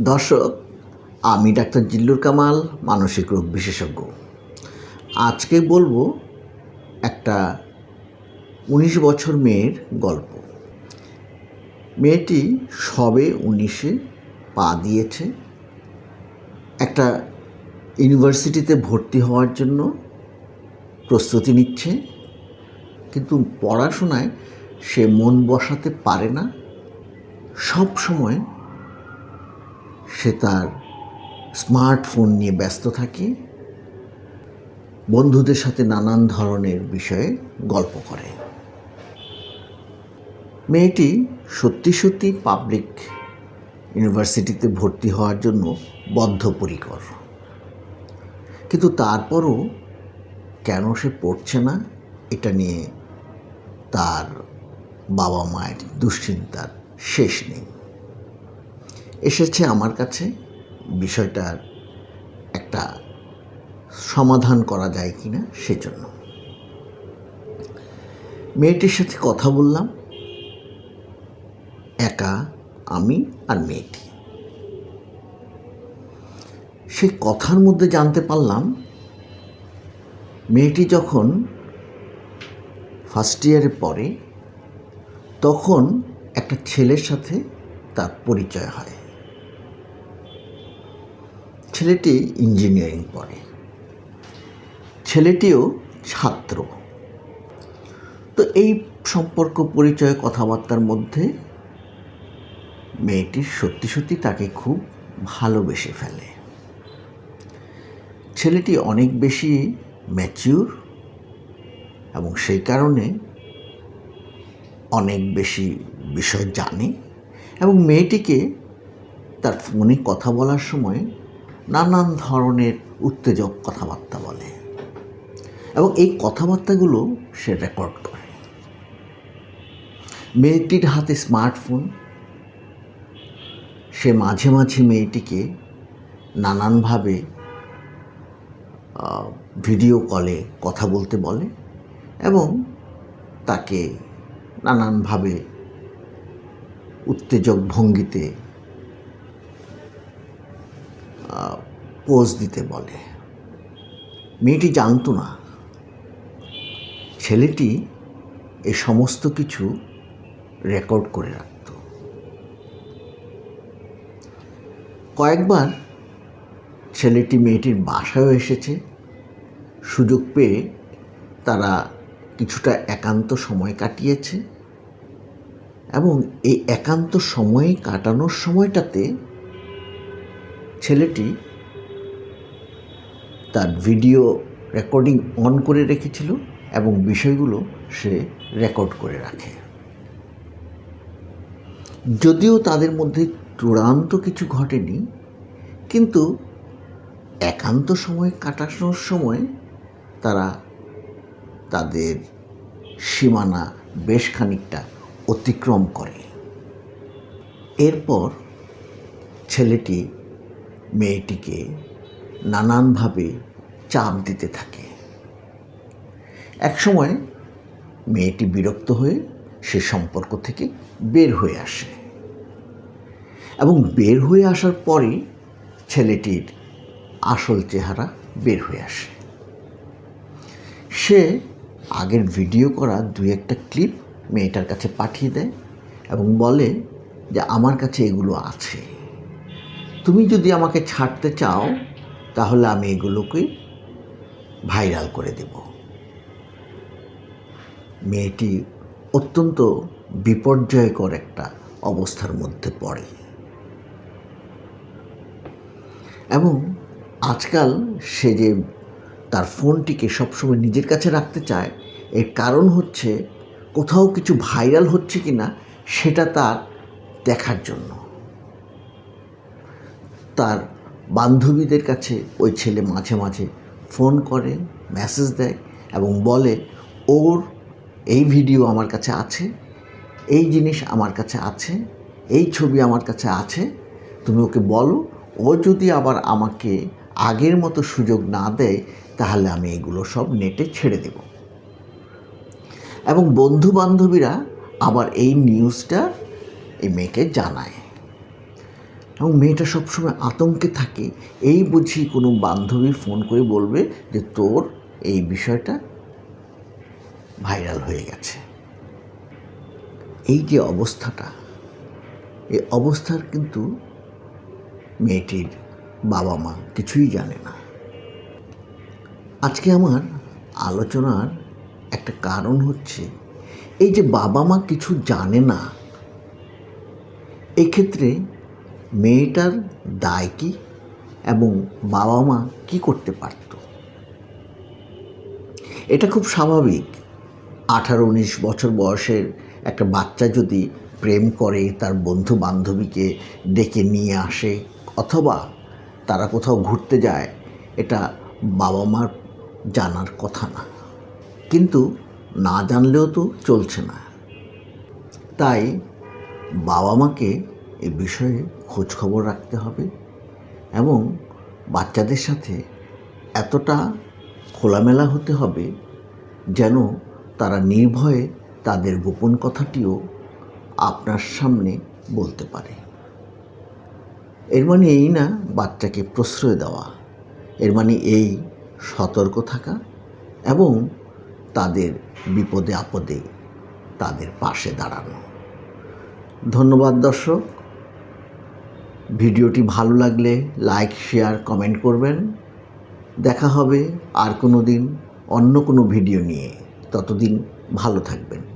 দর্শক, আমি ডাক্তার জিল্লুর কামাল, মানসিক রোগ বিশেষজ্ঞ। আজকে বলব একটা উনিশ বছর মেয়ের গল্প। মেয়েটি সবে উনিশে পা দিয়েছে। একটা ইউনিভার্সিটিতে ভর্তি হওয়ার জন্য প্রস্তুতি নিচ্ছে। কিন্তু পড়াশোনায় সে মন বসাতে পারে না। সব সময় সে তার স্মার্টফোন নিয়ে ব্যস্ত থাকে, বন্ধুদের সাথে নানান ধরনের বিষয়ে গল্প করে। মেয়েটি সত্যি সত্যি পাবলিক ইউনিভার্সিটিতে ভর্তি হওয়ার জন্য বদ্ধপরিকর। কিন্তু তারপরও কেন সে পড়ছে না, এটা নিয়ে তার বাবা মায়ের দুশ্চিন্তার শেষ নেই। এসেছে আমার কাছে। বিষয়টার একটা সমাধান করা যায় কি না সেজন্য। মেয়েটির সাথে কথা বললাম। একা আমি আর মেয়েটি। সেই কথার মধ্যে জানতে পারলাম, মেয়েটি যখন ফার্স্ট ইয়ারে পড়ে, তখন একটা ছেলের সাথে তার পরিচয় হয়। ছেলেটি ইঞ্জিনিয়ারিং পড়ে। ছেলেটিও ছাত্র। তো এই সম্পর্ক, পরিচয়, কথাবার্তার মধ্যে মেয়েটি সত্যি সত্যি তাকে খুব ভালোবেসে ফেলে। ছেলেটি অনেক বেশি ম্যাচিউর এবং সেই কারণে অনেক বেশি বিষয় জানে এবং মেয়েটিকে তার ফোনে কথা বলার সময় নানান ধরনের উত্তেজক কথাবার্তা বলে। এবং এই কথাবার্তাগুলো সে রেকর্ড করে। মেয়েটির হাতে স্মার্টফোন সে মাঝে মাঝে মেয়েটিকে নানানভাবে ভিডিও কলে কথা বলতে বলে এবং তাকে নানানভাবে উত্তেজক ভঙ্গিতে পোজ দিতে বলে। মেয়েটি জানতো না। ছেলেটি এ সমস্ত কিছু রেকর্ড করে রাখত। কয়েকবার ছেলেটি মেয়েটির বাসায়ও এসেছে। সুযোগ পেয়ে তারা কিছুটা একান্ত সময় কাটিয়েছে এবং এই একান্ত সময় কাটানোর সময়টাতে ছেলেটি তার ভিডিও রেকর্ডিং অন করে রেখেছিল এবং বিষয়গুলো সে রেকর্ড করে রাখে। যদিও তাদের মধ্যে চূড়ান্ত কিছু ঘটেনি, কিন্তু একান্ত সময় কাটানোর সময় তারা তাদের সীমানা বেশ খানিকটা অতিক্রম করে। এরপর ছেলেটি মেয়েটিকে নানানভাবে চাপ দিতে থাকে। একসময় মেয়েটি বিরক্ত হয়ে সে সম্পর্ক থেকে বের হয়ে আসে এবং বের হয়ে আসার পরে ছেলেটির আসল চেহারা বের হয়ে আসে। সে আগের ভিডিও করা দুই একটা ক্লিপ মেয়েটার কাছে পাঠিয়ে দেয় এবং বলে যে, আমার কাছে এগুলো আছে। তুমি যদি আমাকে ছাড়তে চাও তাহলে আমি এগুলোকে ভাইরাল করে দেব। মেয়েটি অত্যন্ত বিপর্যয়কর একটা অবস্থার মধ্যে পড়ে। এবং আজকাল সে যে তার ফোনটিকে সবসময় নিজের কাছে রাখতে চায়, এর কারণ হচ্ছে কোথাও কিছু ভাইরাল হচ্ছে কি না সেটা তার দেখার জন্য। তার বান্ধবীদের কাছে ওই ছেলে মাঝে মাঝে ফোন করে মেসেজ দেয় এবং বলে, ওর এই ভিডিও আমার কাছে আছে, এই জিনিস আমার কাছে আছে, এই ছবি আমার কাছে আছে, তুমি ওকে বলো, ও যদি আবার আমাকে আগের মতো সুযোগ না দেয়, তাহলে আমি এগুলো সব নেটে ছেড়ে দেব। এবং বন্ধু বান্ধবীরা আবার এই নিউজটা এই মেয়েকে জানায়। এবং মেয়েটা সবসময় আতঙ্কে থাকে। এই বুঝি কোনো বান্ধবী ফোন করে বলবে যে, তোর এই বিষয়টা ভাইরাল হয়ে গেছে। এই যে অবস্থাটা, এই অবস্থার কিন্তু মেয়েটির বাবা মা কিছুই জানে না। আজকে আমার আলোচনার একটা কারণ হচ্ছে, এই যে বাবা মা কিছু জানে না, এক্ষেত্রে মেয়েটার দায় কি এবং বাবা মা কি করতে পারত? এটা খুব স্বাভাবিক। আঠারো, উনিশ বছর বয়সের একটা বাচ্চা যদি প্রেম করে, তার বন্ধু বান্ধবীকে ডেকে নিয়ে আসে অথবা তারা কোথাও ঘুরতে যায়, এটা বাবা মার জানার কথা না। কিন্তু না জানলেও তো চলছে না। তাই বাবা মাকে এ বিষয়ে খোঁজ খবর রাখতে হবে এবং বাচ্চাদের সাথে এতটা খোলামেলা হতে হবে যেন তারা নির্ভয়ে তাদের গোপন কথাটিও আপনার সামনে বলতে পারে। এর মানে এই না বাচ্চাকে প্রশ্রয় দেওয়া। এর মানে এই সতর্ক থাকা এবং তাদের বিপদে আপদে তাদের পাশে দাঁড়ানো। ধন্যবাদ দর্শক। ভিডিওটি ভালো লাগলে লাইক, শেয়ার, কমেন্ট করবেন। দেখা হবে আর কোনো দিন অন্য কোনো ভিডিও নিয়ে। ততদিন ভালো থাকবেন।